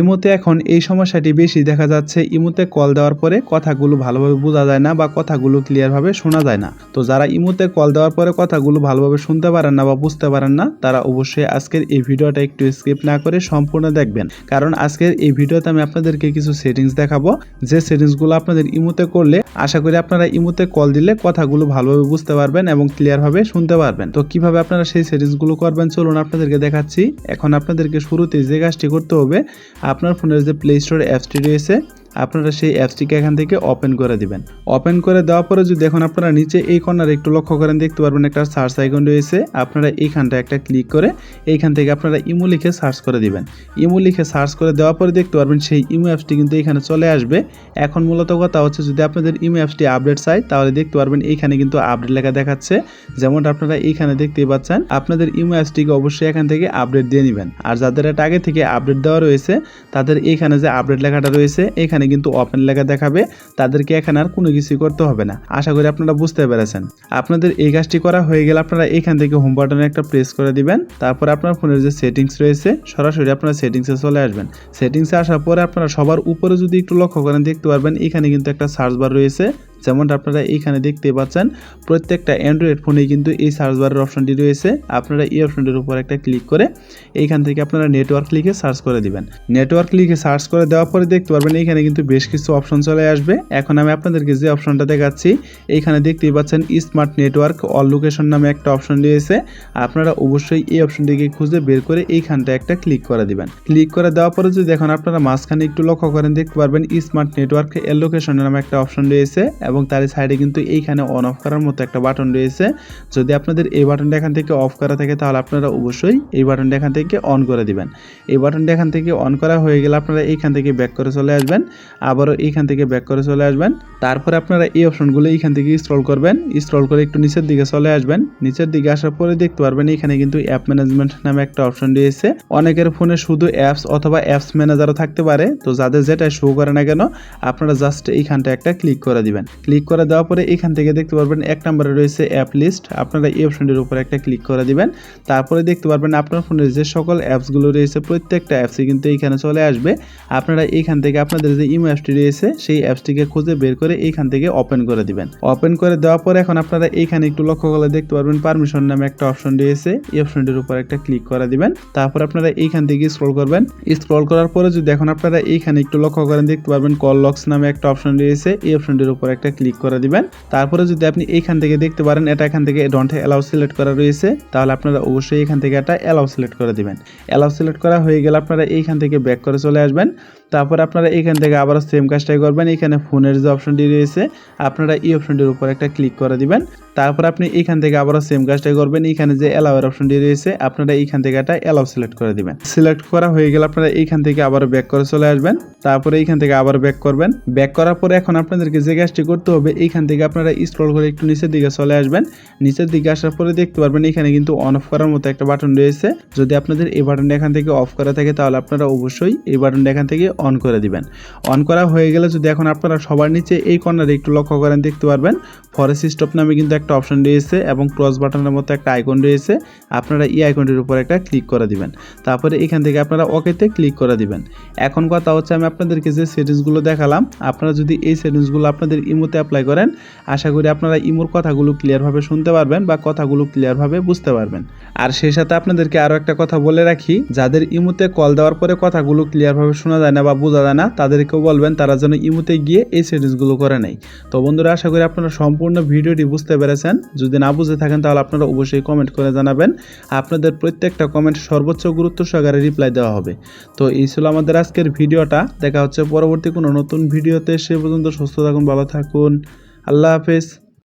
ইমোতে এখন এই সমস্যাটি বেশি দেখা যাচ্ছে। ইমোতে কল দেওয়ার পরে কথাগুলো ভালোভাবে বোঝা যায় না বা কথাগুলো ক্লিয়ারভাবে শোনা যায় না। তো যারা ইমোতে কল দেওয়ার পরে কথাগুলো ভালোভাবে শুনতে পারেন না বা বুঝতে পারেন না, তারা অবশ্যই আজকের এই ভিডিওটা একটু স্কিপ না করে সম্পূর্ণ দেখবেন। কারণ আজকের এই ভিডিওতে আমি আপনাদেরকে কিছু সেটিংস দেখাবো। যে সেটিংসগুলো আপনাদের ইমোতে করলে আশা করি আপনারা ইমোতে কল দিলে কথাগুলো ভালোভাবে বুঝতে পারবেন এবং ক্লিয়ারভাবে শুনতে পারবেন। তো কীভাবে আপনারা সেই সেটিংসগুলো করবেন, চলুন আপনাদেরকে দেখাচ্ছি। এখন আপনাদেরকে শুরুতে যে কাজটি করতে হবে আপনার ফোনের যে প্লে স্টোর অ্যাপসটি রয়েছে আপনারা সেই অ্যাপসটিকে এখান থেকে ওপেন করে দিবেন। ওপেন করে দেওয়ার পরে যদি এখন আপনারা নিচে এই কর্নারে একটু লক্ষ্য করেন, দেখতে পারবেন একটা সার্চ আইকন রয়েছে। আপনারা এইখানটা একটা ক্লিক করে এইখান থেকে আপনারা ইমো লিখে সার্চ করে দিবেন। ইমো লিখে সার্চ করে দেওয়ার পরে দেখতে পারবেন সেই ইমো অ্যাপসটি কিন্তু এখানে চলে আসবে। এখন মূলত কথা হচ্ছে, যদি আপনাদের ইমো অ্যাপসটি আপডেট চাই, তাহলে দেখতে পারবেন এইখানে কিন্তু আপডেট লেখা দেখাচ্ছে। যেমনটা আপনারা এইখানে দেখতেই পাচ্ছেন, আপনাদের ইমো অ্যাপসটিকে অবশ্যই এখান থেকে আপডেট দিয়ে নেবেন। আর যাদের এটা আগে থেকে আপডেট দেওয়া রয়েছে, তাদের এইখানে যে আপডেট লেখাটা রয়েছে, এখানে কিন্তু ওপেন লেখা দেখাবে, তাদেরকে এখানে আর কোনো কিছুই করতে হবে না। আশা করি আপনারা বুঝতে পেরেছেন। আপনাদের এই কাজটি করা হয়ে গেলে আপনারা এখান থেকে হোম বাটনে একটা প্রেস করে দিবেন, তারপর আপনার ফোনের যে সেটিংস রয়েছে, সরাসরি আপনারা সেটিংসে চলে আসবেন। সেটিংসে আসার পরে আপনারা সবার উপরে যদি একটু লক্ষ্য করেন, দেখতে পারবেন এখানে কিন্তু একটা সার্চ বার রয়েছে। যেমনটা আপনারা এইখানে দেখতে পাচ্ছেন, প্রত্যেকটা অ্যান্ড্রয়েড ফোনে কিন্তু এই সার্চ বারের অপশনটি রয়েছে। আপনারা এই অপশনটির উপর একটা ক্লিক করে এইখান থেকে আপনারা নেটওয়ার্ক লিখে সার্চ করে দিবেন। নেটওয়ার্ক লিখে সার্চ করে দেওয়ার পরে দেখতে পারবেন এইখানে কিন্তু বেশ কিছু অপশন চলে আসবে। এখন আমি আপনাদেরকে যে অপশনটা দেখাচ্ছি, এইখানে দেখতেই পাচ্ছেন স্মার্ট নেটওয়ার্ক অল লোকেশন নামে একটা অপশন রয়েছে। আপনারা অবশ্যই এই অপশনটিকে খুঁজে বের করে এইখানটা একটা ক্লিক করে দিবেন। ক্লিক করে দেওয়ার পরে যদি এখন আপনারা মাঝখানে একটু লক্ষ্য করেন, দেখতে পারবেন স্মার্ট নেটওয়ার্ক এল লোকেশন নামে একটা অপশন রয়েছে এবং তার সাইডে কিন্তু এইখানে অন অফ করার মতো একটা বাটন রয়েছে। যদি আপনাদের এই বাটনটা এখান থেকে অফ করা থাকে, তাহলে আপনারা অবশ্যই এই বাটনটা এখান থেকে অন করে দিবেন। এই বাটনটা এখান থেকে অন করা হয়ে গেলে আপনারা এইখান থেকে ব্যাক করে চলে আসবেন, আবারও এইখান থেকে ব্যাক করে চলে আসবেন। তারপরে আপনারা এই অপশনগুলো এইখান থেকে স্ক্রল করবেন স্ক্রল করে একটু নিচের দিকে চলে আসবেন। নিচের দিকে আসার পরে দেখতে পারবেন এখানে কিন্তু অ্যাপ ম্যানেজমেন্ট নামে একটা অপশন রয়েছে। অনেকের ফোনে শুধু অ্যাপস অথবা অ্যাপস ম্যানেজারও থাকতে পারে, তো যাদের যেটা শো করে না কেন, আপনারা জাস্ট এইখানটা একটা ক্লিক করে দিবেন। ক্লিক করে দেওয়ার পরে এখান থেকে দেখতে পারবেন এক নম্বরে রয়েছে অ্যাপ লিস্ট আপনারা এই অপশনটির উপর একটা ক্লিক করে দিবেন। তারপরে দেখতে পারবেন আপনার ফোনের যে সকল অ্যাপসগুলো রয়েছে, প্রত্যেকটা অ্যাপসই কিন্তু এইখানে চলে আসবে। আপনারা এইখান থেকে আপনাদের যে ইমো অ্যাপসটি রয়েছে, সেই অ্যাপসটিকে খুঁজে বের করে এইখান থেকে ওপেন করে দিবেন। ওপেন করে দেওয়ার পরে এখন আপনারা এইখানে একটু লক্ষ্য করলে দেখতে পারবেন পারমিশন নামে একটা অপশন রয়েছে। এই অপশনটির উপর একটা ক্লিক করে দিবেন। তারপর আপনারা এইখান থেকে স্ক্রল করবেন। স্ক্রল করার পরে যদি এখন আপনারা এইখানে একটু লক্ষ্য করেন, দেখতে পারবেন কল লক্স নামে একটা অপশন রয়েছে। এই অপশনটির উপর একটা ক্লিক করে দিবেন। তারপরে যদি আপনি এখান থেকে দেখতে পারেন, এটা এখান থেকে ডন্ট অ্যালাউ সিলেক্ট করা রয়েছে, তাহলে আপনারা অবশ্যই এখান থেকে একটা অ্যালাউ সিলেক্ট করে দিবেন। অ্যালাউ সিলেক্ট করা হয়ে গেলে আপনারা এইখান থেকে ব্যাক করে চলে আসবেন। তারপর আপনারা এখান থেকে আবার সেম কাজটাই করবেন। এখানে ফোনের যে অপশনটি রয়েছে, আপনারা এই অপশনটির উপর একটা ক্লিক করে দিবেন। তারপর আপনি এখান থেকে আবারও সেম কাজটাই করবেন। এখানে যে অ্যালাউয়ের অপশনটি রয়েছে, আপনারা এইখান থেকে একটা অ্যালাউ সিলেক্ট করে দিবেন। সিলেক্ট করা হয়ে গেলে আপনারা এইখান থেকে আবার ব্যাক করে চলে আসবেন। তারপরে এইখান থেকে আবার ব্যাক করবেন। ব্যাক করার পরে এখন আপনাদেরকে যে কাজটি করতে হবে এইখান থেকে আপনারা স্ক্রল করে একটু নিচের দিকে চলে আসবেন। নিচের দিকে আসার পরে দেখতে পারবেন এখানে কিন্তু অন অফ করার মতো একটা বাটন রয়েছে। যদি আপনাদের এই বাটনটা এখান থেকে অফ করা থাকে, তাহলে আপনারা অবশ্যই এই বাটনটা এখান থেকে অন করে দিবেন। অন করা হয়ে গেলে যদি এখন আপনারা সবার নিচে এই কর্নারে একটু লক্ষ্য করেন, দেখতে পারবেন ফরেস্ট স্টপ নামে কিন্তু একটা অপশন রয়েছে এবং ক্রস বাটনের মতো একটা আইকন রয়েছে। আপনারা এই আইকনটির উপর একটা ক্লিক করে দিবেন। তারপরে এখান থেকে আপনারা ওকেতে ক্লিক করে দিবেন। এখন কথা হচ্ছে আমি আপনাদেরকে যে সেটিংসগুলো দেখালাম, আপনারা যদি এই সেটিংসগুলো আপনাদের ইমোতে অ্যাপ্লাই করেন, আশা করি আপনারা ইমোর কথাগুলো ক্লিয়ারভাবে শুনতে পারবেন বা কথাগুলো ক্লিয়ারভাবে বুঝতে পারবেন। আর সেই সাথে আপনাদেরকে আরও একটা কথা বলে রাখি, যাদের ইমোতে কল দেওয়ার পরে কথাগুলো ক্লিয়ারভাবে শোনা যায় না বা বোঝা যায় না, তাদেরকেও বলবেন তারা যেন ইমোতে গিয়ে এই সেটিংসগুলো করে নেয়। তো বন্ধুরা, আশা করি আপনারা সম্পূর্ণ ভিডিওটি বুঝতে পেরেছেন। যদি না বুঝে থাকেন তাহলে আপনারা অবশ্যই কমেন্ট করে জানাবেন। আপনাদের প্রত্যেকটা কমেন্ট সর্বোচ্চ গুরুত্ব সহকারে রিপ্লাই দেওয়া হবে। তো এই ছিল আমাদের আজকের ভিডিওটা। দেখা হচ্ছে পরবর্তী কোনো নতুন ভিডিওতে। সে পর্যন্ত সুস্থ থাকুন, ভালো থাকুন। আল্লাহ হাফেজ।